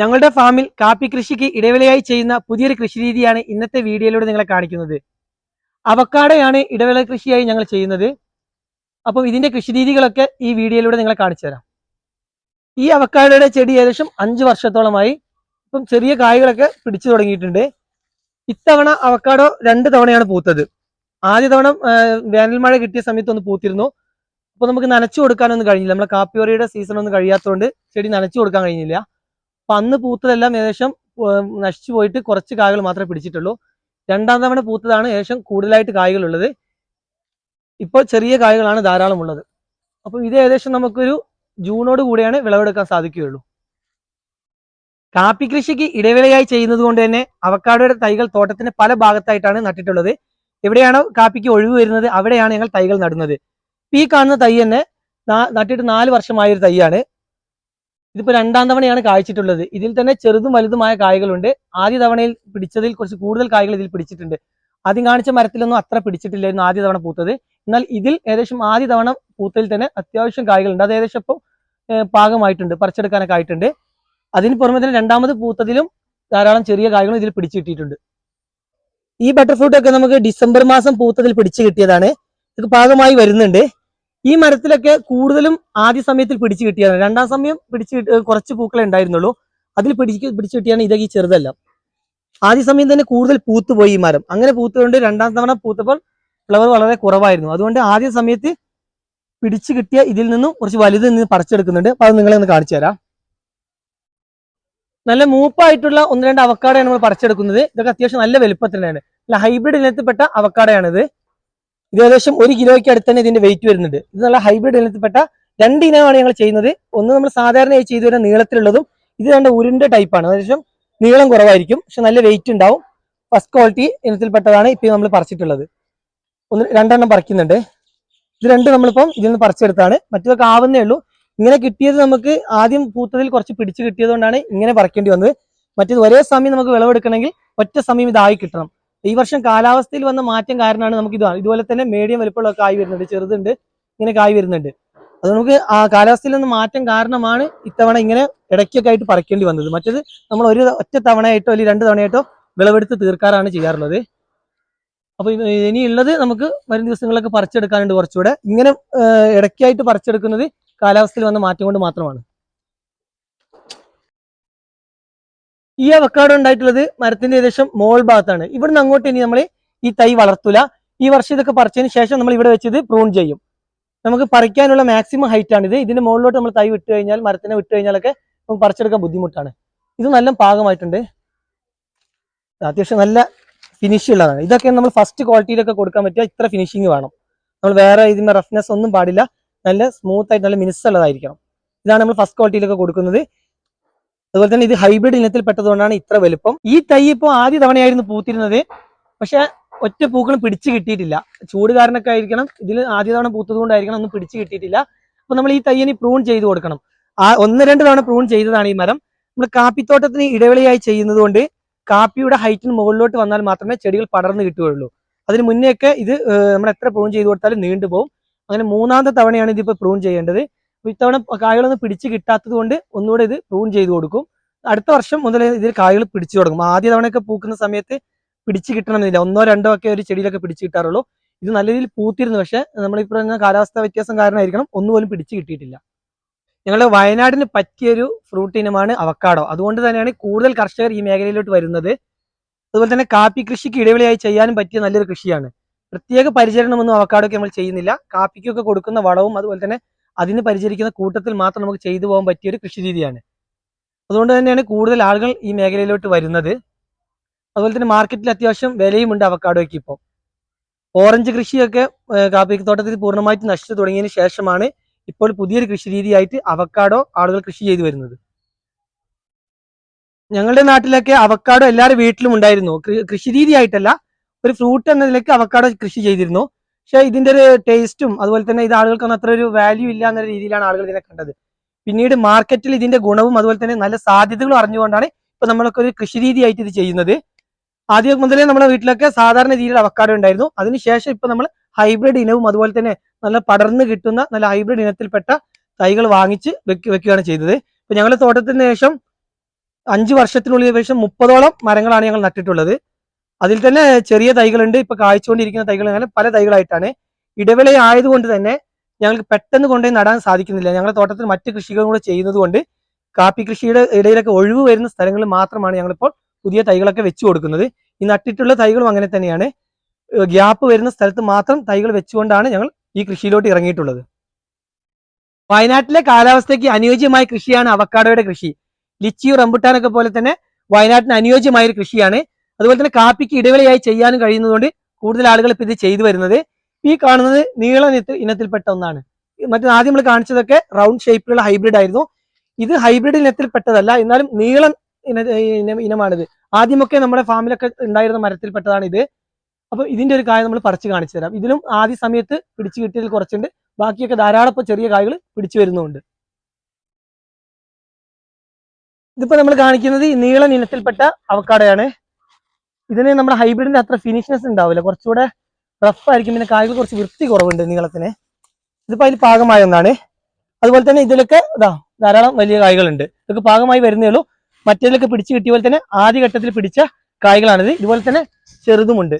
ഞങ്ങളുടെ ഫാമിൽ കാപ്പി കൃഷിക്ക് ഇടവേളയായി ചെയ്യുന്ന പുതിയൊരു കൃഷി രീതിയാണ് ഇന്നത്തെ വീഡിയോയിലൂടെ നിങ്ങളെ കാണിക്കുന്നത്. അവക്കാടയാണ് ഇടവേള കൃഷിയായി ഞങ്ങൾ ചെയ്യുന്നത്. അപ്പം ഇതിന്റെ കൃഷി രീതികളൊക്കെ ഈ വീഡിയോയിലൂടെ നിങ്ങളെ കാണിച്ചു തരാം. ഈ അവക്കാടയുടെ ചെടി ഏകദേശം അഞ്ച് വർഷത്തോളമായി ഇപ്പം ചെറിയ കായകളൊക്കെ പിടിച്ചു തുടങ്ങിയിട്ടുണ്ട്. ഇത്തവണ അവക്കാടോ രണ്ട് തവണയാണ് പൂത്തത്. ആദ്യ തവണ വേനൽ മഴ കിട്ടിയ സമയത്ത് ഒന്ന് പൂത്തിരുന്നു. അപ്പൊ നമുക്ക് നനച്ചു കൊടുക്കാനൊന്നും കഴിഞ്ഞില്ല. നമ്മളെ കാപ്പിയോറിയുടെ സീസൺ ഒന്നും കഴിയാത്തതുകൊണ്ട് ചെടി നനച്ചു കൊടുക്കാൻ കഴിഞ്ഞില്ല. അപ്പൊ അന്ന് പൂത്തതെല്ലാം ഏകദേശം നശിച്ചു പോയിട്ട് കുറച്ച് കായകൾ മാത്രമേ പിടിച്ചിട്ടുള്ളൂ. രണ്ടാം തവണ പൂത്തതാണ് ഏകദേശം കൂടുതലായിട്ട് കായകൾ ഉള്ളത് ഇപ്പോൾ ചെറിയ കായകളാണ് ധാരാളം ഉള്ളത്. അപ്പൊ ഇത് ഏകദേശം നമുക്കൊരു ജൂണോട് കൂടിയാണ് വിളവെടുക്കാൻ സാധിക്കുകയുള്ളൂ. കാപ്പി കൃഷിക്ക് ഇടവേളയായി ചെയ്യുന്നത് കൊണ്ട് തന്നെ അവക്കാടോയുടെ തൈകൾ തോട്ടത്തിന്റെ പല ഭാഗത്തായിട്ടാണ് നട്ടിട്ടുള്ളത്. എവിടെയാണോ കാപ്പിക്ക് ഒഴിവ് വരുന്നത് അവിടെയാണ് ഞങ്ങൾ തൈകൾ നടുന്നത്. ഈ കാണുന്ന തൈ തന്നെ നട്ടിട്ട് നാല് വർഷമായ ഒരു തൈയാണ്. ഇതിപ്പോ രണ്ടാം തവണയാണ് കായ്ച്ചിട്ടുള്ളത് ഇതിൽ തന്നെ ചെറുതും വലുതുമായ കായകളുണ്ട്. ആദ്യ തവണയിൽ പിടിച്ചതിൽ കുറച്ച് കൂടുതൽ കായകൾ ഇതിൽ പിടിച്ചിട്ടുണ്ട്. ആദ്യം കാണിച്ച മരത്തിലൊന്നും അത്ര പിടിച്ചിട്ടില്ലായിരുന്നു ആദ്യ തവണ പൂത്തത്. എന്നാൽ ഇതിൽ ഏകദേശം ആദ്യ തവണ പൂത്തതിൽ തന്നെ അത്യാവശ്യം കായകളുണ്ട്. അത് ഏകദേശം ഇപ്പോൾ പാകമായിട്ടുണ്ട്. പറിച്ചെടുക്കാനൊക്കെ ആയിട്ടുണ്ട്. അതിന് പുറമെ തന്നെ രണ്ടാമത് പൂത്തതിലും ധാരാളം ചെറിയ കായകളും ഇതിൽ പിടിച്ചു കിട്ടിയിട്ടുണ്ട്. ഈ ബട്ടർഫ്രൂട്ട് ഒക്കെ നമുക്ക് ഡിസംബർ മാസം പൂത്തതിൽ പിടിച്ചു കിട്ടിയതാണ്. ഇത് പാകമായി വരുന്നുണ്ട്. ഈ മരത്തിലൊക്കെ കൂടുതലും ആദ്യ സമയത്തിൽ പിടിച്ചു കിട്ടിയാണ് രണ്ടാം സമയം പിടിച്ചു കുറച്ച് പൂക്കളെ ഉണ്ടായിരുന്നുള്ളൂ. അതിൽ പിടിച്ച് പിടിച്ചു കിട്ടിയാണ് ഇതൊക്കെ ഈ ചെറുതെല്ലാം. ആദ്യ സമയം തന്നെ കൂടുതൽ പൂത്തുപോയി ഈ മരം. അങ്ങനെ പൂത്തുകൊണ്ട് രണ്ടാം തവണ പൂത്തപ്പോൾ ഫ്ലവർ വളരെ കുറവായിരുന്നു. അതുകൊണ്ട് ആദ്യ സമയത്ത് പിടിച്ചു കിട്ടിയ ഇതിൽ നിന്നും കുറച്ച് വലുത് നിന്ന് പറിച്ചെടുക്കുന്നുണ്ട്. അപ്പൊ അത് നിങ്ങളെ ഒന്ന് കാണിച്ചു തരാം. നല്ല മൂപ്പായിട്ടുള്ള ഒന്ന് രണ്ട് അവക്കാടയാണ് നമ്മൾ പറിച്ചെടുക്കുന്നത്. ഇതൊക്കെ അത്യാവശ്യം നല്ല വലുപ്പത്തിനാണ് നല്ല ഹൈബ്രിഡ് ഇനത്തിൽപ്പെട്ട അവക്കാടയാണിത്. ഇത് ഏകദേശം ഒരു കിലോയ്ക്ക് അടുത്ത് തന്നെ ഇതിന്റെ വെയിറ്റ് വരുന്നുണ്ട്. ഇത് നല്ല ഹൈബ്രിഡ് ഇനത്തിൽപ്പെട്ട രണ്ട് ഇനമാണ് ഞങ്ങൾ ചെയ്യുന്നത്. ഒന്ന് നമ്മൾ സാധാരണയായി ചെയ്തു വരുന്ന നീളത്തിലുള്ളതും ഇത് രണ്ട് ഉരുണ്ട ടൈപ്പാണ് ഏകദേശം നീളം കുറവായിരിക്കും പക്ഷെ നല്ല വെയിറ്റ് ഉണ്ടാവും. ഫസ്റ്റ് ക്വാളിറ്റി ഇനത്തിൽപ്പെട്ടതാണ് ഇപ്പം നമ്മൾ പറിച്ചിട്ടുള്ളത്. ഒന്ന് രണ്ടെണ്ണം പറിക്കുന്നുണ്ട്. ഇത് രണ്ട് നമ്മളിപ്പം ഇതിൽ നിന്ന് പറിച്ചെടുത്താണ് മറ്റൊക്കെ ആവുന്നേ ഉള്ളൂ. ഇങ്ങനെ കിട്ടിയത് നമുക്ക് ആദ്യം പൂത്തതിൽ കുറച്ച് പിടിച്ച് കിട്ടിയതുകൊണ്ടാണ് ഇങ്ങനെ പറിക്കേണ്ടി വന്നത്. മറ്റേത് ഒരേ സമയം നമുക്ക് വിളവെടുക്കണമെങ്കിൽ ഒറ്റ സമയം ഇതായി കിട്ടണം. ഈ വർഷം കാലാവസ്ഥയിൽ വന്ന മാറ്റം കാരണമാണ് നമുക്ക് ഇത് ഇതുപോലെ തന്നെ മീഡിയം വലുപ്പമുള്ള കായ് വരുന്നുണ്ട് ചെറുതുണ്ട് ഇങ്ങനെ കായ് വരുന്നുണ്ട്. അത് നമുക്ക് ആ കാലാവസ്ഥയിൽ നിന്ന് മാറ്റം കാരണമാണ് ഇത്തവണ ഇങ്ങനെ ഇടയ്ക്കൊക്കെ ആയിട്ട് പറിക്കേണ്ടി വന്നത്. മറ്റേത് നമ്മൾ ഒരു ഒറ്റ തവണയായിട്ടോ അല്ലെങ്കിൽ രണ്ട് തവണയായിട്ടോ വിളവെടുത്ത് തീർക്കാറാണ് ചെയ്യാറുള്ളത്. അപ്പൊ ഇനിയുള്ളത് നമുക്ക് വരും ദിവസങ്ങളിലൊക്കെ പറിച്ചെടുക്കാനുണ്ട് കുറച്ചുകൂടെ. ഇങ്ങനെ ഇടയ്ക്കായിട്ട് പറിച്ചെടുക്കുന്നത് കാലാവസ്ഥയിൽ വന്ന മാറ്റം കൊണ്ട് മാത്രമാണ്. ഈ അവക്കാടോ ഉണ്ടായിട്ടുള്ളത് മരത്തിന്റെ ഏകദേശം മോൾ ഭാഗത്താണ്. ഇവിടുന്ന് അങ്ങോട്ട് ഇനി നമ്മൾ ഈ തൈ വളർത്തൂല. ഈ വർഷം ഇതൊക്കെ പറിച്ചതിന് ശേഷം നമ്മൾ ഇവിടെ വെച്ചത് പ്രൂൺ ചെയ്യും. നമുക്ക് പറിക്കാനുള്ള മാക്സിമം ഹൈറ്റ് ആണ് ഇത് ഇതിന്റെ മുകളിലോട്ട് നമ്മൾ തൈ വിട്ട് കഴിഞ്ഞാൽ മരത്തിനെ വിട്ട് കഴിഞ്ഞാലൊക്കെ നമുക്ക് പറിച്ചെടുക്കാൻ ബുദ്ധിമുട്ടാണ്. ഇത് നല്ല പാകമായിട്ടുണ്ട്. അത്യാവശ്യം നല്ല ഫിനിഷ് ഉള്ളതാണ്. ഇതൊക്കെ നമ്മൾ ഫസ്റ്റ് ക്വാളിറ്റിയിലൊക്കെ കൊടുക്കാൻ പറ്റുക ഇത്ര ഫിനിഷിങ് വേണം. നമ്മൾ വേറെ ഇതിന്റെ റഫ്നെസ് ഒന്നും പാടില്ല. നല്ല സ്മൂത്ത് ആയിട്ട് നല്ല മിനിസ് ഉള്ളതായിരിക്കണം ഇതാണ് നമ്മൾ ഫസ്റ്റ് ക്വാളിറ്റിയിലൊക്കെ കൊടുക്കുന്നത്. അതുപോലെ തന്നെ ഇത് ഹൈബ്രിഡ് ഇനത്തിൽ പെട്ടതുകൊണ്ടാണ് ഇത്ര വലുപ്പം. ഈ തൈ ഇപ്പോൾ ആദ്യ തവണയായിരുന്നു പൂത്തിരുന്നത്. പക്ഷെ ഒറ്റ പൂക്കളും പിടിച്ചു കിട്ടിയിട്ടില്ല. ചൂട് കാരണമൊക്കെ ആയിരിക്കണം. ഇതിൽ ആദ്യ തവണ പൂത്തത് കൊണ്ടായിരിക്കണം ഒന്നും പിടിച്ചു കിട്ടിയിട്ടില്ല. അപ്പൊ നമ്മൾ ഈ തയ്യന് പ്രൂൺ ചെയ്ത് കൊടുക്കണം. ആ ഒന്ന് രണ്ട് തവണ പ്രൂൺ ചെയ്തതാണ് ഈ മരം. നമ്മൾ കാപ്പിത്തോട്ടത്തിന് ഇടവേളയായി ചെയ്യുന്നത് കൊണ്ട് കാപ്പിയുടെ ഹൈറ്റിന് മുകളിലോട്ട് വന്നാൽ മാത്രമേ ചെടികൾ പടർന്നു കിട്ടുകയുള്ളൂ. അതിന് മുന്നേ ഒക്കെ ഇത് നമ്മൾ എത്ര പ്രൂൺ ചെയ്ത് കൊടുത്താലും നീണ്ടുപോകും അങ്ങനെ മൂന്നാമത്തെ തവണയാണ് ഇതിപ്പോൾ പ്രൂൺ ചെയ്യേണ്ടത്. ഇത്തവണ കായകളൊന്നും പിടിച്ച് കിട്ടാത്തത് കൊണ്ട് ഒന്നുകൂടെ ഇത് പ്രൂൺ ചെയ്ത് കൊടുക്കും. അടുത്ത വർഷം മുതൽ ഇതിൽ കായകൾ പിടിച്ചു തുടങ്ങും. ആദ്യ തവണയൊക്കെ പൂക്കുന്ന സമയത്ത് പിടിച്ച് കിട്ടണമെന്നില്ല. ഒന്നോ രണ്ടോ ഒക്കെ ഒരു ചെടിയിലൊക്കെ പിടിച്ച് കിട്ടാറുള്ളൂ. ഇത് നല്ല രീതിയിൽ പൂത്തിരുന്നു. പക്ഷെ നമ്മളിപ്പോൾ പറഞ്ഞ കാലാവസ്ഥ വ്യത്യാസം കാരണമായിരിക്കണം. ഒന്നുപോലും പിടിച്ച് കിട്ടിയിട്ടില്ല. ഞങ്ങൾ വയനാടിന് പറ്റിയൊരു ഫ്രൂട്ട് ഇനമാണ് അവക്കാടോ. അതുകൊണ്ട് തന്നെയാണ് കൂടുതൽ കർഷകർ ഈ മേഖലയിലോട്ട് വരുന്നത്. അതുപോലെ തന്നെ കാപ്പി കൃഷിക്ക് ഇടവേളയായി ചെയ്യാനും പറ്റിയ നല്ലൊരു കൃഷിയാണ്. പ്രത്യേക പരിചരണമൊന്നും അവക്കാടൊക്കെ നമ്മൾ ചെയ്യുന്നില്ല. കാപ്പിക്കൊക്കെ കൊടുക്കുന്ന വളവും അതുപോലെ തന്നെ അതിന് പരിചരിക്കുന്ന കൂട്ടത്തിൽ മാത്രം നമുക്ക് ചെയ്തു പോകാൻ പറ്റിയ ഒരു കൃഷി രീതിയാണ്. അതുകൊണ്ട് തന്നെയാണ് കൂടുതൽ ആളുകൾ ഈ മേഖലയിലോട്ട് വരുന്നത്. അതുപോലെ തന്നെ മാർക്കറ്റിൽ അത്യാവശ്യം വിലയുമുണ്ട് അവക്കാഡോയ്ക്ക് ഇപ്പോൾ ഓറഞ്ച് കൃഷിയൊക്കെ കാപ്പിത്തോട്ടത്തിൽ കാപ്പി തോട്ടത്തിൽ പൂർണമായിട്ട് നശിച്ചു തുടങ്ങിയതിന് ശേഷമാണ് ഇപ്പോൾ പുതിയൊരു കൃഷി രീതിയായിട്ട് അവക്കാഡോ ആളുകൾ കൃഷി ചെയ്തു വരുന്നത്. ഞങ്ങളുടെ നാട്ടിലൊക്കെ അവക്കാഡോ എല്ലാവരുടെ വീട്ടിലും ഉണ്ടായിരുന്നു. കൃഷി രീതിയായിട്ടല്ല ഒരു ഫ്രൂട്ട് എന്നതിലേക്ക് അവക്കാഡോ കൃഷി ചെയ്തിരുന്നു. പക്ഷെ ഇതിന്റെ ഒരു ടേസ്റ്റും അതുപോലെ തന്നെ ഇത് ആളുകൾക്കൊന്നും അത്ര ഒരു വാല്യൂ ഇല്ല എന്ന രീതിയിലാണ് ആളുകൾ ഇതിനെ കണ്ടത്. പിന്നീട് മാർക്കറ്റിൽ ഇതിന്റെ ഗുണവും അതുപോലെ തന്നെ നല്ല സാധ്യതകളും അറിഞ്ഞുകൊണ്ടാണ് ഇപ്പൊ നമ്മളൊക്കെ ഒരു കൃഷി രീതിയായിട്ട് ഇത് ചെയ്യുന്നത്. ആദ്യം മുതലേ നമ്മുടെ വീട്ടിലൊക്കെ സാധാരണ രീതിയിൽ അവക്കാഡോ ഉണ്ടായിരുന്നു. അതിനുശേഷം ഇപ്പൊ നമ്മൾ ഹൈബ്രിഡ് ഇനവും അതുപോലെ തന്നെ നല്ല പടർന്ന് കിട്ടുന്ന നല്ല ഹൈബ്രിഡ് ഇനത്തിൽപ്പെട്ട തൈകൾ വാങ്ങിച്ച് വെക്ക് വെക്കുകയാണ് ചെയ്തത്. ഇപ്പൊ ഞങ്ങളുടെ തോട്ടത്തിന് ശേഷം അഞ്ച് വർഷത്തിനുള്ളിൽ ഏകദേശം മുപ്പതോളം മരങ്ങളാണ് ഞങ്ങൾ നട്ടിട്ടുള്ളത്. അതിൽ തന്നെ ചെറിയ തൈകളുണ്ട്. ഇപ്പൊ കായ്ച്ചുകൊണ്ടിരിക്കുന്ന തൈകൾ അങ്ങനെ പല തൈകളായിട്ടാണ്. ഇടവേള ആയതുകൊണ്ട് തന്നെ ഞങ്ങൾക്ക് പെട്ടെന്ന് കൊണ്ടുപോയി നടാൻ സാധിക്കുന്നില്ല. ഞങ്ങളുടെ തോട്ടത്തിൽ മറ്റ് കൃഷികളും കൂടെ ചെയ്യുന്നത് കൊണ്ട് കാപ്പി കൃഷിയുടെ ഇടയിലൊക്കെ ഒഴിവ് വരുന്ന സ്ഥലങ്ങളിൽ മാത്രമാണ് ഞങ്ങളിപ്പോൾ പുതിയ തൈകളൊക്കെ വെച്ചു കൊടുക്കുന്നത്. ഈ നട്ടിട്ടുള്ള തൈകളും അങ്ങനെ തന്നെയാണ്. ഗ്യാപ്പ് വരുന്ന സ്ഥലത്ത് മാത്രം തൈകൾ വെച്ചുകൊണ്ടാണ് ഞങ്ങൾ ഈ കൃഷിയിലോട്ട് ഇറങ്ങിയിട്ടുള്ളത്. വയനാട്ടിലെ കാലാവസ്ഥയ്ക്ക് അനുയോജ്യമായ കൃഷിയാണ് അവക്കാഡോയുടെ കൃഷി. ലിച്ചിയും റംബുട്ടാനൊക്കെ പോലെ തന്നെ വയനാട്ടിന് അനുയോജ്യമായ ഒരു കൃഷിയാണ് അതുപോലെ തന്നെ കാപ്പിക്ക് ഇടവേളയായി ചെയ്യാനും കഴിയുന്നതുകൊണ്ട് കൂടുതൽ ആളുകൾ ഇപ്പൊ ഇത് ചെയ്തു വരുന്നത്. ഈ കാണുന്നത് നീള ഇനത്തിൽ- ഇനത്തിൽപ്പെട്ട ഒന്നാണ്. മറ്റേ ആദ്യം നമ്മൾ കാണിച്ചതൊക്കെ റൗണ്ട് ഷേപ്പിലുള്ള ഹൈബ്രിഡ് ആയിരുന്നു. ഇത് ഹൈബ്രിഡ് ഇനത്തിൽപ്പെട്ടതല്ല എന്നാലും നീളം ഇന ഇനം- ഇനമാണിത്. ആദ്യമൊക്കെ നമ്മുടെ ഫാമിലൊക്കെ ഉണ്ടായിരുന്ന മരത്തിൽപ്പെട്ടതാണ് ഇത്. അപ്പൊ ഇതിന്റെ ഒരു കായ നമ്മൾ പറിച്ച് കാണിച്ചു തരാം. ഇതിലും ആദ്യ സമയത്ത് പിടിച്ചു കിട്ടിയതിൽ കുറച്ചുണ്ട്. ബാക്കിയൊക്കെ ധാരാളം ചെറിയ കായകൾ പിടിച്ചു വരുന്നുണ്ട്. ഇതിപ്പോ നമ്മൾ കാണിക്കുന്നത് ഈ നീളൻ ഇനത്തിൽപ്പെട്ട അവക്കാടയാണ്. ഇതിന് നമ്മുടെ ഹൈബ്രിഡിന്റെ അത്ര ഫിനിഷ്നെസ് ഉണ്ടാവില്ല. കുറച്ചുകൂടെ റഫ് ആയിരിക്കും. പിന്നെ കായകൾ കുറച്ച് വൃത്തി കുറവുണ്ട് നീളത്തിന്. ഇതിപ്പോ അതിൽ പാകമായ ഒന്നാണ്. അതുപോലെ തന്നെ ഇതിലൊക്കെ ഇതാ ധാരാളം വലിയ കായകളുണ്ട്. ഇതൊക്കെ പാകമായി വരുന്നേ ഉള്ളൂ. മറ്റേതിലൊക്കെ പിടിച്ച് കിട്ടിയ പോലെ തന്നെ ആദ്യഘട്ടത്തിൽ പിടിച്ച കായകളാണിത്. ഇതുപോലെ തന്നെ ചെറുതുമുണ്ട്.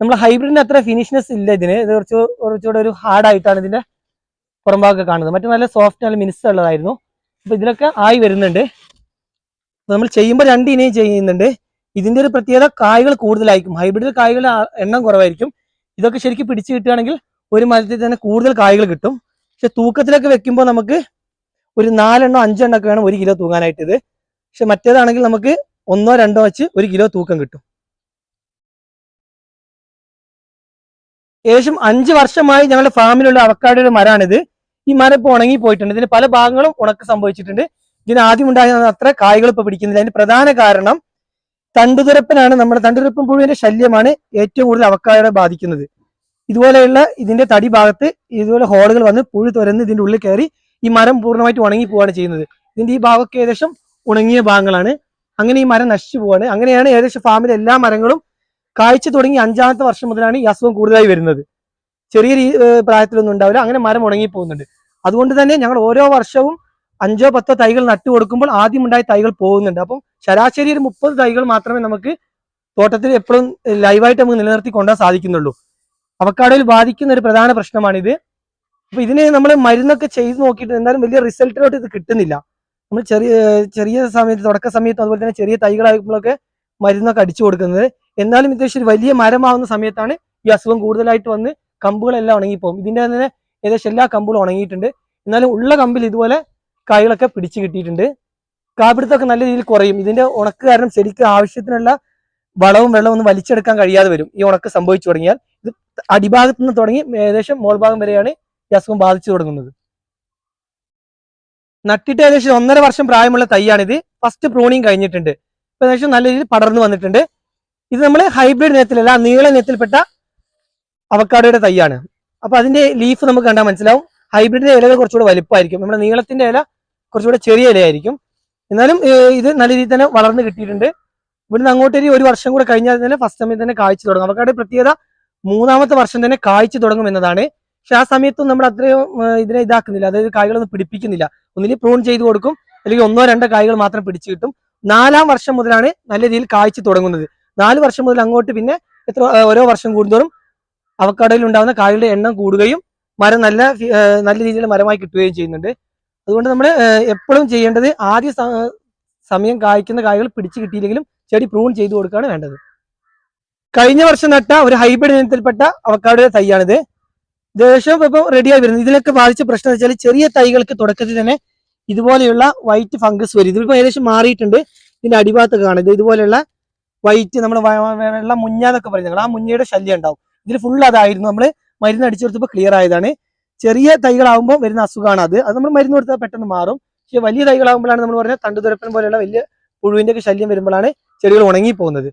നമ്മൾ ഹൈബ്രിഡിന് അത്ര ഫിനിഷ്നെസ് ഇല്ല ഇതിന്. ഇത് കുറച്ച് കുറച്ചുകൂടെ ഒരു ഹാർഡായിട്ടാണ് ഇതിന്റെ പുറംഭാഗമൊക്കെ കാണുന്നത്. മറ്റു നല്ല സോഫ്റ്റ് നല്ല മിനിസ് ഉള്ളതായിരുന്നു. അപ്പൊ ഇതിലൊക്കെ ആയി വരുന്നുണ്ട്. നമ്മൾ ചെയ്യുമ്പോൾ രണ്ട് ഇനയും ചെയ്യുന്നുണ്ട്. ഇതിന്റെ ഒരു പ്രത്യേകത കായകൾ കൂടുതലായിരിക്കും. ഹൈബ്രിഡിൽ കായകളുടെ എണ്ണം കുറവായിരിക്കും. ഇതൊക്കെ ശരിക്കും പിടിച്ചു കിട്ടുകയാണെങ്കിൽ ഒരു മരത്തിൽ തന്നെ കൂടുതൽ കായകൾ കിട്ടും. പക്ഷെ തൂക്കത്തിലൊക്കെ വെക്കുമ്പോൾ നമുക്ക് ഒരു നാലെണ്ണോ അഞ്ചെണ്ണോ ഒക്കെ വേണം ഒരു കിലോ തൂങ്ങാനായിട്ട് ഇത്. പക്ഷെ മറ്റേതാണെങ്കിൽ നമുക്ക് ഒന്നോ രണ്ടോ വെച്ച് ഒരു കിലോ തൂക്കം കിട്ടും. ഏകദേശം അഞ്ച് വർഷമായി ഞങ്ങളുടെ ഫാമിലുള്ള അവക്കാടയുടെ മരമാണിത്. ഈ മരം ഇപ്പോൾ ഉണങ്ങി പോയിട്ടുണ്ട്. ഇതിന് പല ഭാഗങ്ങളും ഉണക്ക് സംഭവിച്ചിട്ടുണ്ട്. ഇതിന് ആദ്യം ഉണ്ടായിരുന്ന അത്ര കായ്കൾ ഇപ്പൊ പിടിക്കുന്നില്ല. അതിന് പ്രധാന കാരണം തണ്ടുതുരപ്പനാണ് നമ്മുടെ തണ്ടുതുരപ്പൻ പുഴുവിന്റെ ശല്യമാണ് ഏറ്റവും കൂടുതൽ അവക്കാരെ ബാധിക്കുന്നത്. ഇതുപോലെയുള്ള ഇതിന്റെ തടി ഭാഗത്ത് ഇതുപോലെ ഹോളുകൾ വന്ന് പുഴു തുരന്ന് ഇതിന്റെ ഉള്ളിൽ കയറി ഈ മരം പൂർണമായിട്ട് ഉണങ്ങി പോവാണ് ചെയ്യുന്നത്. ഇതിന്റെ ഈ ഭാഗമൊക്കെ ഏകദേശം ഉണങ്ങിയ ഭാഗങ്ങളാണ്. അങ്ങനെ ഈ മരം നശിച്ചു പോവാണ്. അങ്ങനെയാണ് ഏകദേശം ഫാമിലെ എല്ലാ മരങ്ങളും കാഴ്ച തുടങ്ങി അഞ്ചാമത്തെ വർഷം മുതലാണ് ഈ അസുഖം കൂടുതലായി വരുന്നത്. ചെറിയ പ്രായത്തിലൊന്നും ഉണ്ടാവില്ല. അങ്ങനെ മരം ഉണങ്ങി പോകുന്നുണ്ട്. അതുകൊണ്ട് തന്നെ ഞങ്ങൾ ഓരോ വർഷവും അഞ്ചോ പത്തോ തൈകൾ നട്ടു കൊടുക്കുമ്പോൾ ആദ്യം ഉണ്ടായ തൈകൾ പോകുന്നുണ്ട്. അപ്പം ശരാശരി ഒരു മുപ്പത് തൈകൾ മാത്രമേ നമുക്ക് തോട്ടത്തിൽ എപ്പോഴും ലൈവായിട്ട് നമുക്ക് നിലനിർത്തി കൊണ്ടുപോകാൻ സാധിക്കുന്നുള്ളൂ. അവക്കാടോയിൽ ബാധിക്കുന്ന ഒരു പ്രധാന പ്രശ്നമാണിത്. അപ്പൊ ഇതിനെ നമ്മൾ മരുന്നൊക്കെ ചെയ്ത് നോക്കിയിട്ട് എന്തായാലും വലിയ റിസൾട്ടിലോട്ട് ഇത് കിട്ടുന്നില്ല. നമ്മൾ ചെറിയ ചെറിയ സമയത്ത് തുടക്ക സമയത്ത് അതുപോലെ തന്നെ ചെറിയ തൈകളാകുമ്പോഴൊക്കെ മരുന്നൊക്കെ അടിച്ചു കൊടുക്കുന്നത്. എന്നാലും ഇത്യാവശ്യം ഒരു വലിയ മരമാവുന്ന സമയത്താണ് ഈ അസുഖം കൂടുതലായിട്ട് വന്ന് കമ്പുകളെല്ലാം ഉണങ്ങിപ്പോകും. ഇതിന്റെ തന്നെ ഏകദേശം എല്ലാ കമ്പുകളും ഉണങ്ങിയിട്ടുണ്ട്. എന്നാലും ഉള്ള കമ്പിൽ ഇതുപോലെ കായ്കളൊക്കെ പിടിച്ചു കിട്ടിയിട്ടുണ്ട്. കാപ്പിടുത്തൊക്കെ നല്ല രീതിയിൽ കുറയും. ഇതിന്റെ ഉണക്ക് കാരണം ശരിക്കും ആവശ്യത്തിനുള്ള വളവും വെള്ളവും ഒന്നും വലിച്ചെടുക്കാൻ കഴിയാതെ വരും. ഈ ഉണക്ക് സംഭവിച്ചു തുടങ്ങിയാൽ ഇത് അടിഭാഗത്ത് നിന്ന് തുടങ്ങി ഏകദേശം മോൾ ഭാഗം വരെയാണ് ഈ അസുഖം ബാധിച്ചു തുടങ്ങുന്നത്. നട്ടിട്ട് ഏകദേശം ഒന്നര വർഷം പ്രായമുള്ള തൈയാണിത്. ഫസ്റ്റ് പ്രൂണിങ് കഴിഞ്ഞിട്ടുണ്ട്. ഇപ്പൊ ഏകദേശം നല്ല രീതിയിൽ പടർന്നു വന്നിട്ടുണ്ട്. ഇത് നമ്മൾ ഹൈബ്രിഡ് ഇനത്തിലല്ല നീള ഇനത്തിൽപ്പെട്ട അവക്കാടോയുടെ തൈയാണ്. അപ്പൊ അതിന്റെ ലീഫ് നമുക്ക് കണ്ടാൽ മനസ്സിലാവും. ഹൈബ്രിഡിന്റെ ഇലകൾ കുറച്ചുകൂടെ വലുപ്പമായിരിക്കും നമ്മുടെ നീളത്തിന്റെ ഇല കുറച്ചുകൂടെ ചെറിയ ഇലയായിരിക്കും. എന്നാലും ഇത് നല്ല രീതിയിൽ തന്നെ വളർന്ന് കിട്ടിയിട്ടുണ്ട്. ഇവിടുന്ന് അങ്ങോട്ട് ഒരു വർഷം കൂടെ കഴിഞ്ഞാൽ തന്നെ ഫസ്റ്റ് സമയത്ത് തന്നെ കാഴ്ച തുടങ്ങും. അവക്കാട് പ്രത്യേകത മൂന്നാമത്തെ വർഷം തന്നെ കാഴ്ച തുടങ്ങും എന്നതാണ്. പക്ഷെ ആ സമയത്തും നമ്മൾ അത്രയും ഇതിനെ ഇതാക്കുന്നില്ല. അതായത് കായ്കളൊന്നും പിടിപ്പിക്കുന്നില്ല. ഒന്നിൽ പ്രൂൺ ചെയ്ത് കൊടുക്കും. അല്ലെങ്കിൽ ഒന്നോ രണ്ടോ കായ്കൾ മാത്രം പിടിച്ചു കിട്ടും. നാലാം വർഷം മുതലാണ് നല്ല രീതിയിൽ കാഴ്ച തുടങ്ങുന്നത്. നാല് വർഷം മുതൽ അങ്ങോട്ട് പിന്നെ എത്ര ഓരോ വർഷം കൂടുന്തോറും അവക്കാടയിൽ ഉണ്ടാകുന്ന കായകളുടെ എണ്ണം കൂടുകയും മരം നല്ല നല്ല രീതിയിൽ മരമായി കിട്ടുകയും ചെയ്യുന്നുണ്ട്. അതുകൊണ്ട് നമ്മൾ എപ്പോഴും ചെയ്യേണ്ടത് ആദ്യ സമയം കായ്ക്കുന്ന കായകൾ പിടിച്ചു കിട്ടിയില്ലെങ്കിലും ചെടി പ്രൂൺ ചെയ്തു കൊടുക്കുകയാണ് വേണ്ടത്. കഴിഞ്ഞ വർഷം നട്ട ഒരു ഹൈബ്രിഡ് ഇനത്തിൽപ്പെട്ട അവക്കാടുടെ തൈയാണിത്. ദേശം ഇപ്പൊ റെഡിയായി വരുന്നത് ഇതിനൊക്കെ ബാധിച്ച പ്രശ്നം വെച്ചാൽ ചെറിയ തൈകൾക്ക് തുടക്കത്തിൽ തന്നെ ഇതുപോലെയുള്ള വൈറ്റ് ഫംഗസ് വരും. ഇതിപ്പോ ഏകദേശം മാറിയിട്ടുണ്ട്. ഇതിന്റെ അടിഭാഗത്ത് കാണുന്നത് ഇത്. ഇതുപോലെയുള്ള വൈറ്റ് നമ്മൾ വെള്ളം മുഞ്ഞ എന്നൊക്കെ പറയുന്നത് ആ മുഞ്ഞയുടെ ശല്യം ഉണ്ടാവും. ഇതിൽ ഫുൾ അതായിരുന്നു. നമ്മൾ മരുന്ന് അടിച്ചു കൊടുത്തപ്പോൾ ക്ലിയർ ആയതാണ്. ചെറിയ തൈകളാകുമ്പോൾ വരുന്ന അസുഖമാണ് അത്. അത് നമ്മൾ മരുന്ന് കൊടുത്താൽ പെട്ടെന്ന് മാറും. പക്ഷെ വലിയ തൈകളാകുമ്പോഴാണ് നമ്മൾ പറഞ്ഞ തണ്ടുതുരപ്പൻ പോലെയുള്ള വലിയ പുഴുവിന്റെ ഒക്കെ ശല്യം വരുമ്പോഴാണ് ചെടികൾ ഉണങ്ങി പോകുന്നത്.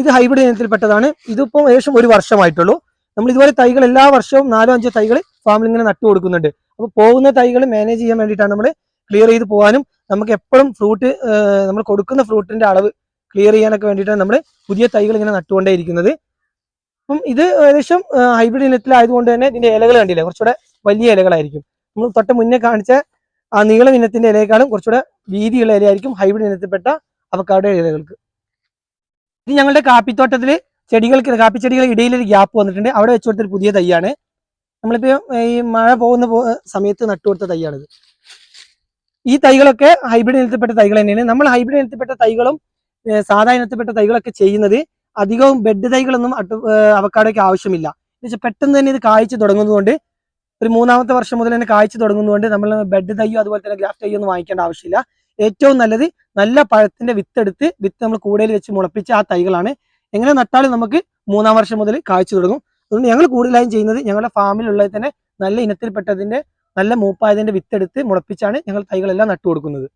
ഇത് ഹൈബ്രിഡ് ഇനത്തിൽപ്പെട്ടതാണ് ഇതിപ്പോൾ ഏകദേശം ഒരു വർഷമായിട്ടുള്ളൂ. നമ്മൾ ഇതുപോലെ തൈകൾ എല്ലാ വർഷവും നാലോ അഞ്ചോ തൈകൾ ഫാമിൽ ഇങ്ങനെ നട്ടു കൊടുക്കുന്നുണ്ട്. അപ്പോൾ പോകുന്ന തൈകൾ മാനേജ് ചെയ്യാൻ വേണ്ടിയിട്ടാണ് നമ്മൾ ക്ലിയർ ചെയ്ത് പോകാനും നമുക്ക് എപ്പോഴും ഫ്രൂട്ട് നമ്മൾ കൊടുക്കുന്ന ഫ്രൂട്ടിന്റെ അളവ് ക്ലിയർ ചെയ്യാനൊക്കെ വേണ്ടിയിട്ടാണ് നമ്മൾ പുതിയ തൈകൾ ഇങ്ങനെ നട്ടുകൊണ്ടേ ഇരിക്കുന്നത് അപ്പം ഇത് ഏകദേശം ഹൈബ്രിഡ് ഇനത്തിലായതുകൊണ്ട് തന്നെ ഇതിന്റെ ഇലകൾ കണ്ടില്ല? കുറച്ചുകൂടെ വലിയ ഇലകളായിരിക്കും. നമ്മൾ തൊട്ട് മുന്നേ കാണിച്ച ആ നീളം ഇനത്തിന്റെ ഇലയേക്കാളും കുറച്ചുകൂടെ വീതിയുള്ള ഇലയായിരിക്കും ഹൈബ്രിഡ് ഇനത്തിൽപ്പെട്ട അവക്കാടോ ഇലകൾക്ക്. ഇത് ഞങ്ങളുടെ കാപ്പിത്തോട്ടത്തിൽ ചെടികൾക്ക് കാപ്പി ചെടികൾ ഇടയിൽ ഒരു ഗ്യാപ്പ് വന്നിട്ടുണ്ട്. അവിടെ വെച്ച് കൊടുത്തൊരു പുതിയ തൈയാണ്. നമ്മളിപ്പോ ഈ മഴ പോകുന്ന സമയത്ത് നട്ടുകൊടുത്ത തൈയാണിത്. ഈ തൈകളൊക്കെ ഹൈബ്രിഡ് ഇനത്തിൽപ്പെട്ട തൈകൾ തന്നെയാണ്. നമ്മൾ ഹൈബ്രിഡ് ഇനത്തിൽപ്പെട്ട തൈകളും സാധാ ഇനത്തിൽപ്പെട്ട തൈകളൊക്കെ ചെയ്യുന്നത് അധികവും ബെഡ് തൈകളൊന്നും അവക്കാടൊക്കെ ആവശ്യമില്ല. എന്ന് വെച്ചാൽ പെട്ടെന്ന് തന്നെ ഇത് കായ്ച്ചു തുടങ്ങുന്നതുകൊണ്ട് ഒരു മൂന്നാമത്തെ വർഷം മുതൽ തന്നെ കാഴ്ച തുടങ്ങുന്നതുകൊണ്ട് നമ്മൾ ബെഡ് തയ്യോ അതുപോലെ തന്നെ ഗ്രാഫ്റ്റ് തയ്യോ ഒന്നും വാങ്ങിക്കേണ്ട ആവശ്യമില്ല. ഏറ്റവും നല്ലത് നല്ല പഴത്തിന്റെ വിത്ത് എടുത്ത് വിത്ത് നമ്മൾ കൂടുതൽ വെച്ച് മുളപ്പിച്ച ആ തൈകളാണ്. എങ്ങനെ നട്ടാലും നമുക്ക് മൂന്നാം വർഷം മുതൽ കാഴ്ച തുടങ്ങും. അതുകൊണ്ട് ഞങ്ങൾ കൂടുതലായും ചെയ്യുന്നത് ഞങ്ങളുടെ ഫാമിലുള്ളത് തന്നെ നല്ല ഇനത്തിൽപ്പെട്ടതിന്റെ നല്ല മൂപ്പായതിന്റെ വിത്തെടുത്ത് മുളപ്പിച്ചാണ് ഞങ്ങൾ തൈകളെല്ലാം നട്ടു കൊടുക്കുന്നത്.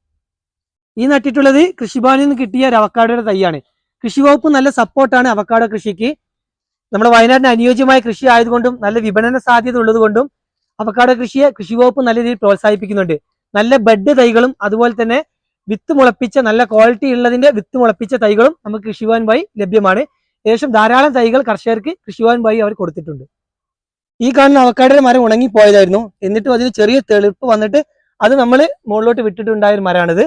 ഈ നട്ടിട്ടുള്ളത് കൃഷിഭവനിൽ നിന്ന് കിട്ടിയ ഒരു തൈയാണ്. കൃഷി വകുപ്പ് നല്ല സപ്പോർട്ടാണ് അവക്കാടോ കൃഷിക്ക്. നമ്മുടെ വയനാടിന് അനുയോജ്യമായ കൃഷി ആയതുകൊണ്ടും നല്ല വിപണന സാധ്യത ഉള്ളതുകൊണ്ടും അവക്കാടോ കൃഷിയെ കൃഷി വകുപ്പ് നല്ല രീതിയിൽ പ്രോത്സാഹിപ്പിക്കുന്നുണ്ട്. നല്ല ബെഡ് തൈകളും അതുപോലെ തന്നെ വിത്ത് മുളപ്പിച്ച നല്ല ക്വാളിറ്റി ഉള്ളതിന്റെ വിത്ത് മുളപ്പിച്ച തൈകളും നമുക്ക് കൃഷിഭവൻ വഴി ലഭ്യമാണ്. ഏകദേശം ധാരാളം തൈകൾ കർഷകർക്ക് കൃഷിഭവൻ വഴി അവർ കൊടുത്തിട്ടുണ്ട്. ഈ കാണുന്ന അവക്കാടയുടെ മരം ഉണങ്ങിപ്പോയതായിരുന്നു. എന്നിട്ടും അതിന് ചെറിയ തെളിപ്പ് വന്നിട്ട് അത് നമ്മൾ മുകളിലോട്ട് വിട്ടിട്ടുണ്ടായ ഒരു മരമാണിത്.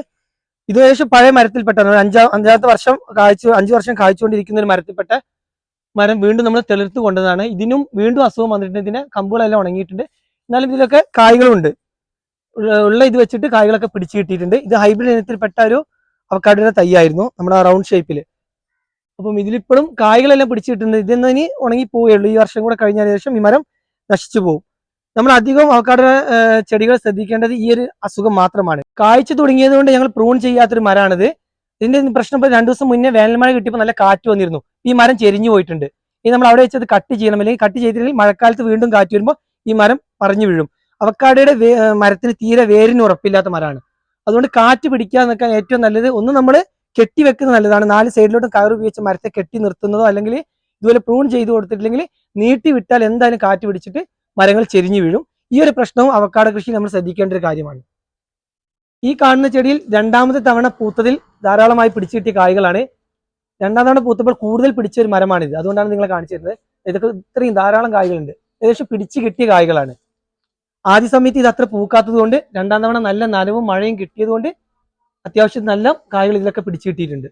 ഇത് ഏകദേശം പഴയ മരത്തിൽപ്പെട്ടാണ് ഒരു അഞ്ചാ അഞ്ചാമത്തെ വർഷം കാഴ്ചു അഞ്ചു വർഷം കാഴ്ചുകൊണ്ടിരിക്കുന്ന ഒരു മരത്തിൽപ്പെട്ട മരം വീണ്ടും നമ്മൾ തെളിർത്ത് കൊണ്ടതാണ്. ഇതിനും വീണ്ടും അസുഖം വന്നിട്ടുണ്ട്. ഇതിന്റെ കമ്പുകളെല്ലാം ഉണങ്ങിയിട്ടുണ്ട്. എന്നാലും ഇതിലൊക്കെ കായ്കളുണ്ട്. ഉള്ള- ഇത് വെച്ചിട്ട് കായ്കളൊക്കെ പിടിച്ചു കിട്ടിയിട്ടുണ്ട്. ഇത് ഹൈബ്രിഡ് ഇനത്തിൽപ്പെട്ട ഒരു അവക്കാടിയുടെ തൈയായിരുന്നു നമ്മുടെ റൗണ്ട് ഷേപ്പിൽ അപ്പം ഇതിലിപ്പോഴും കായ്കളെല്ലാം പിടിച്ചു കിട്ടുന്നുണ്ട്. ഇതെന്ന് ഇനി ഉണങ്ങി പോവുകയുള്ളൂ. ഈ വർഷം കൂടെ കഴിഞ്ഞതിന് ശേഷം ഈ മരം നശിച്ചു പോകും നമ്മൾ അധികം അവക്കാട് ചെടികൾ ശ്രദ്ധിക്കേണ്ടത് ഈ ഒരു അസുഖം മാത്രമാണ്. കായ്ച്ചു തുടങ്ങിയത് കൊണ്ട് ഞങ്ങൾ പ്രൂൺ ചെയ്യാത്തൊരു മരമാണിത് ഇതിന്റെ പ്രശ്നം ഇപ്പോൾ രണ്ടു ദിവസം മുന്നേ വേനൽമഴ കിട്ടിയപ്പോൾ നല്ല കാറ്റ് വന്നിരുന്നു. ഈ മരം ചെരിഞ്ഞു പോയിട്ടുണ്ട്. ഇനി നമ്മൾ അവിടെ വെച്ചത് കട്ട് ചെയ്യണം. അല്ലെങ്കിൽ കട്ട് ചെയ്തില്ലെങ്കിൽ മഴക്കാലത്ത് വീണ്ടും കാറ്റ് വരുമ്പോൾ ഈ മരം പറഞ്ഞു വീഴും. അവക്കാടയുടെ മരത്തിന് തീരെ വേരിന് ഉറപ്പില്ലാത്ത മരമാണ്. അതുകൊണ്ട് കാറ്റ് പിടിക്കാതെ നിൽക്കാൻ ഏറ്റവും നല്ലത് ഒന്ന് നമ്മൾ കെട്ടി വെക്കുന്നത് നല്ലതാണ്. നാല് സൈഡിലോട്ട് കയറ് ഉപയോഗിച്ച് മരത്തെ കെട്ടി നിർത്തുന്നതോ അല്ലെങ്കിൽ ഇതുപോലെ പ്രൂൺ ചെയ്ത് കൊടുത്തിട്ടില്ലെങ്കിൽ നീട്ടി വിട്ടാൽ എന്തായാലും കാറ്റ് പിടിച്ചിട്ട് മരങ്ങൾ ചെരിഞ്ഞു വീഴും. ഈ ഒരു പ്രശ്നവും അവക്കാട കൃഷി നമ്മൾ ശ്രദ്ധിക്കേണ്ട ഒരു കാര്യമാണ്. ഈ കാണുന്ന ചെടിയിൽ രണ്ടാമത്തെ തവണ പൂത്തതിൽ ധാരാളമായി പിടിച്ചു കിട്ടിയ കായ്കളാണ്. രണ്ടാം തവണ പൂത്തപ്പോൾ കൂടുതൽ പിടിച്ച ഒരു മരമാണിത്. അതുകൊണ്ടാണ് നിങ്ങളെ കാണിച്ചിരുന്നത്. ഇതൊക്കെ ഇത്രയും ധാരാളം കായ്കളുണ്ട്. ഏകദേശം പിടിച്ചു കിട്ടിയ കായ്കളാണ്. ആദ്യ സമയത്ത് ഇത് അത്ര പൂക്കാത്തത് കൊണ്ട് രണ്ടാം തവണ നല്ല നനവും മഴയും കിട്ടിയത് കൊണ്ട് അത്യാവശ്യം നല്ല കായ്കൾ ഇതിലൊക്കെ പിടിച്ചു കിട്ടിയിട്ടുണ്ട്.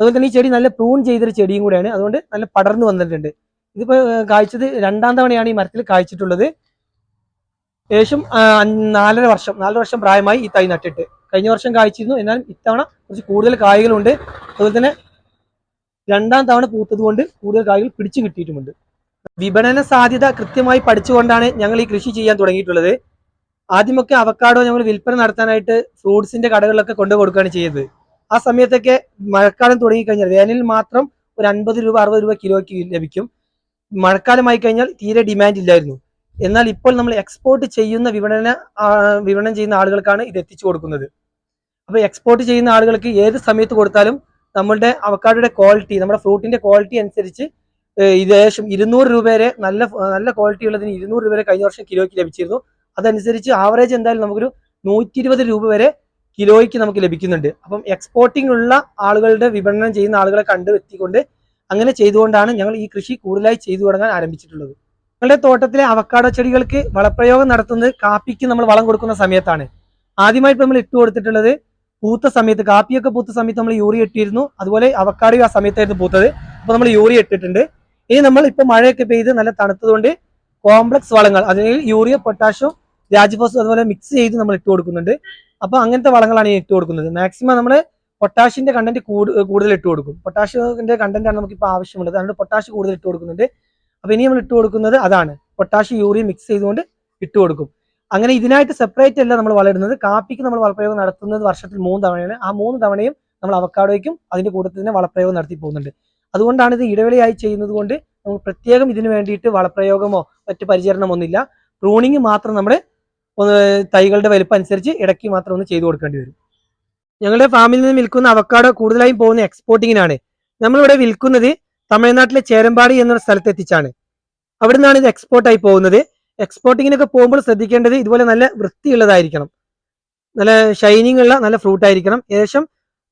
അതുപോലെ തന്നെ ഈ ചെടി നല്ല പ്രൂൺ ചെയ്തൊരു ചെടിയും കൂടെയാണ്. അതുകൊണ്ട് നല്ല പടർന്നു വന്നിട്ടുണ്ട്. ഇതിപ്പോ ഏർ കായ്ച്ചത് രണ്ടാം തവണയാണ് ഈ മരത്തിൽ കായ്ച്ചിട്ടുള്ളത്. ഏകദേശം നാലര വർഷം നാലര വർഷം പ്രായമായി ഈ തൈ നട്ടിട്ട്. കഴിഞ്ഞ വർഷം കായ്ച്ചിരുന്നു. എന്നാലും ഇത്തവണ കുറച്ച് കൂടുതൽ കായ്കളുണ്ട്. അതുപോലെ തന്നെ രണ്ടാം തവണ പൂത്തത് കൊണ്ട് കൂടുതൽ കായ്കൾ പിടിച്ചു കിട്ടിയിട്ടുമുണ്ട്. വിപണന സാധ്യത കൃത്യമായി പഠിച്ചുകൊണ്ടാണ് ഞങ്ങൾ ഈ കൃഷി ചെയ്യാൻ തുടങ്ങിയിട്ടുള്ളത്. ആദ്യമൊക്കെ അവക്കാടോ ഞങ്ങൾ വിൽപ്പന നടത്താനായിട്ട് ഫ്രൂട്ട്സിന്റെ കടകളിലൊക്കെ കൊണ്ടു കൊടുക്കുകയാണ് ചെയ്തത്. ആ സമയത്തൊക്കെ മഴക്കാലം തുടങ്ങിക്കഴിഞ്ഞാൽ വേനലിൽ മാത്രം ഒരു അൻപത് രൂപ അറുപത് രൂപ കിലോയ്ക്ക് ലഭിക്കും. മഴക്കാലമായി കഴിഞ്ഞാൽ തീരെ ഡിമാൻഡ് ഇല്ലായിരുന്നു. എന്നാൽ ഇപ്പോൾ നമ്മൾ എക്സ്പോർട്ട് ചെയ്യുന്ന വിപണന വിപണനം ചെയ്യുന്ന ആളുകൾക്കാണ് ഇത് എത്തിച്ചു കൊടുക്കുന്നത്. അപ്പോൾ എക്സ്പോർട്ട് ചെയ്യുന്ന ആളുകൾക്ക് ഏത് സമയത്ത് കൊടുത്താലും നമ്മളുടെ അവക്കാടോയുടെ ക്വാളിറ്റി നമ്മുടെ ഫ്രൂട്ടിന്റെ ക്വാളിറ്റി അനുസരിച്ച് ഏകദേശം ഇരുന്നൂറ് രൂപ വരെ നല്ല നല്ല ക്വാളിറ്റി ഉള്ളതിന് ഇരുന്നൂറ് രൂപ വരെ കഴിഞ്ഞ വർഷം കിലോയ്ക്ക് ലഭിച്ചിരുന്നു. അതനുസരിച്ച് ആവറേജ് എന്തായാലും നമുക്കൊരു നൂറ്റി ഇരുപത് രൂപ വരെ കിലോയ്ക്ക് നമുക്ക് ലഭിക്കുന്നുണ്ട്. അപ്പം എക്സ്പോർട്ടിംഗ് ഉള്ള ആളുകളുടെ വിപണനം ചെയ്യുന്ന ആളുകളെ കണ്ടു എത്തിക്കൊണ്ട് അങ്ങനെ ചെയ്തുകൊണ്ടാണ് ഞങ്ങൾ ഈ കൃഷി കൂടുതലായി ചെയ്തു തുടങ്ങാൻ ആരംഭിച്ചിട്ടുള്ളത്. ഞങ്ങളുടെ തോട്ടത്തിലെ അവക്കാടോ ചെടികൾക്ക് വളപ്രയോഗം നടത്തുന്നത് കാപ്പിക്ക് നമ്മൾ വളം കൊടുക്കുന്ന സമയത്താണ്. ആദ്യമായിട്ട് നമ്മൾ ഇട്ട് കൊടുത്തിട്ടുള്ളത് പൂത്ത സമയത്ത് കാപ്പിയൊക്കെ പൂത്ത സമയത്ത് നമ്മൾ യൂറിയ ഇട്ടിരുന്നു. അതുപോലെ അവക്കാടോ ആ സമയത്തായിരുന്നു പൂത്തത്. അപ്പൊ നമ്മൾ യൂറിയ ഇട്ടിട്ടുണ്ട്. ഇനി നമ്മൾ ഇപ്പൊ മഴയൊക്കെ പെയ്ത് നല്ല തണുത്തതുകൊണ്ട് കോംപ്ലക്സ് വളങ്ങൾ അതിൽ യൂറിയ പൊട്ടാഷ്യം രാജ്ഫോസ് അതുപോലെ മിക്സ് ചെയ്ത് നമ്മൾ ഇട്ട് കൊടുക്കുന്നുണ്ട്. അപ്പൊ അങ്ങനത്തെ വളങ്ങളാണ് ഇട്ട് കൊടുക്കുന്നത്. മാക്സിമം നമ്മൾ പൊട്ടാഷിന്റെ കണ്ടന്റ് കൂടുതൽ ഇട്ട് കൊടുക്കും. പൊട്ടാഷ്യത്തിന്റെ കണ്ടന്റ് ആണ് നമുക്ക് ഇപ്പൊ ആവശ്യമുള്ളത്. അതുകൊണ്ട് പൊട്ടാഷ് കൂടുതൽ ഇട്ട് കൊടുക്കുന്നുണ്ട്. അപ്പൊ ഇനി നമ്മൾ ഇട്ട് കൊടുക്കുന്നത് അതാണ്. പൊട്ടാഷ് യൂറിയ മിക്സ് ചെയ്തുകൊണ്ട് ഇട്ട് കൊടുക്കും. അങ്ങനെ ഇതിനായിട്ട് സെപ്പറേറ്റ് അല്ല നമ്മൾ വളരുന്നത് കാപ്പിക്ക് നമ്മൾ വളപ്രയോഗം നടത്തുന്നത് വർഷത്തിൽ മൂന്ന് തവണയാണ്. ആ മൂന്ന് തവണയും നമ്മൾ അവക്കാടോയ്ക്കും അതിന്റെ കൂട്ടത്തിൽ തന്നെ വളപ്രയോഗം നടത്തി പോകുന്നുണ്ട്. അതുകൊണ്ടാണ് ഇത് ഇടവേളയായി ചെയ്യുന്നത് കൊണ്ട് നമുക്ക് പ്രത്യേകം ഇതിന് വേണ്ടിയിട്ട് വളപ്രയോഗമോ മറ്റ് പരിചരണമൊന്നുമില്ല. പ്രൂണിങ് മാത്രം നമ്മൾ തൈകളുടെ വലുപ്പം അനുസരിച്ച് ഇടയ്ക്ക് മാത്രം ഒന്ന് ചെയ്തു കൊടുക്കേണ്ടി വരും. ഞങ്ങളുടെ ഫാമിൽ നിന്ന് വിൽക്കുന്ന അവക്കാടോ കൂടുതലായും പോകുന്ന എക്സ്പോർട്ടിങ്ങിനാണ്. നമ്മളിവിടെ വിൽക്കുന്നത് തമിഴ്നാട്ടിലെ ചേരമ്പാടി എന്നൊരു സ്ഥലത്ത് എത്തിച്ചാണ്. അവിടെ നിന്നാണ് ഇത് എക്സ്പോർട്ടായി പോകുന്നത്. എക്സ്പോർട്ടിങ്ങിനൊക്കെ പോകുമ്പോൾ ശ്രദ്ധിക്കേണ്ടത് ഇതുപോലെ നല്ല വൃത്തിയുള്ളതായിരിക്കണം. നല്ല ഷൈനിങ് ഉള്ള നല്ല ഫ്രൂട്ട് ആയിരിക്കണം. ഏകദേശം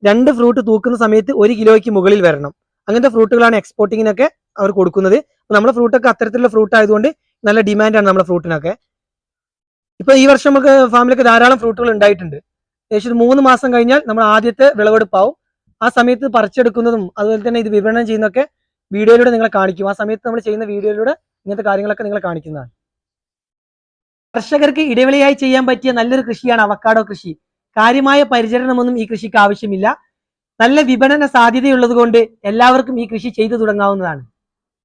രണ്ട് ഫ്രൂട്ട് തൂക്കുന്ന സമയത്ത് ഒരു കിലോയ്ക്ക് മുകളിൽ വരണം. അങ്ങനത്തെ ഫ്രൂട്ടുകളാണ് എക്സ്പോർട്ടിങ്ങിനൊക്കെ അവർ കൊടുക്കുന്നത്. നമ്മുടെ ഫ്രൂട്ടൊക്കെ അത്തരത്തിലുള്ള ഫ്രൂട്ട് ആയതുകൊണ്ട് നല്ല ഡിമാൻഡാണ് നമ്മുടെ ഫ്രൂട്ടിനൊക്കെ. ഇപ്പൊ ഈ വർഷം നമുക്ക് ഫാമിലൊക്കെ ധാരാളം ഫ്രൂട്ടുകൾ ഉണ്ടായിട്ടുണ്ട്. ഏകദേശം മൂന്ന് മാസം കഴിഞ്ഞാൽ നമ്മൾ ആദ്യത്തെ വിളവെടുപ്പാവും. ആ സമയത്ത് പറിച്ചെടുക്കുന്നതും അതുപോലെ തന്നെ ഇത് വിപണനം ചെയ്യുന്നതൊക്കെ വീഡിയോയിലൂടെ നിങ്ങളെ കാണിക്കും. ആ സമയത്ത് നമ്മൾ ചെയ്യുന്ന വീഡിയോയിലൂടെ ഇങ്ങനത്തെ കാര്യങ്ങളൊക്കെ നിങ്ങളെ കാണിക്കുന്നതാണ്. കർഷകർക്ക് ഇടവേളയായി ചെയ്യാൻ പറ്റിയ നല്ലൊരു കൃഷിയാണ് അവക്കാടോ കൃഷി. കാര്യമായ പരിചരണമൊന്നും ഈ കൃഷിക്ക് ആവശ്യമില്ല. നല്ല വിപണന സാധ്യതയുള്ളത് കൊണ്ട് എല്ലാവർക്കും ഈ കൃഷി ചെയ്തു തുടങ്ങാവുന്നതാണ്.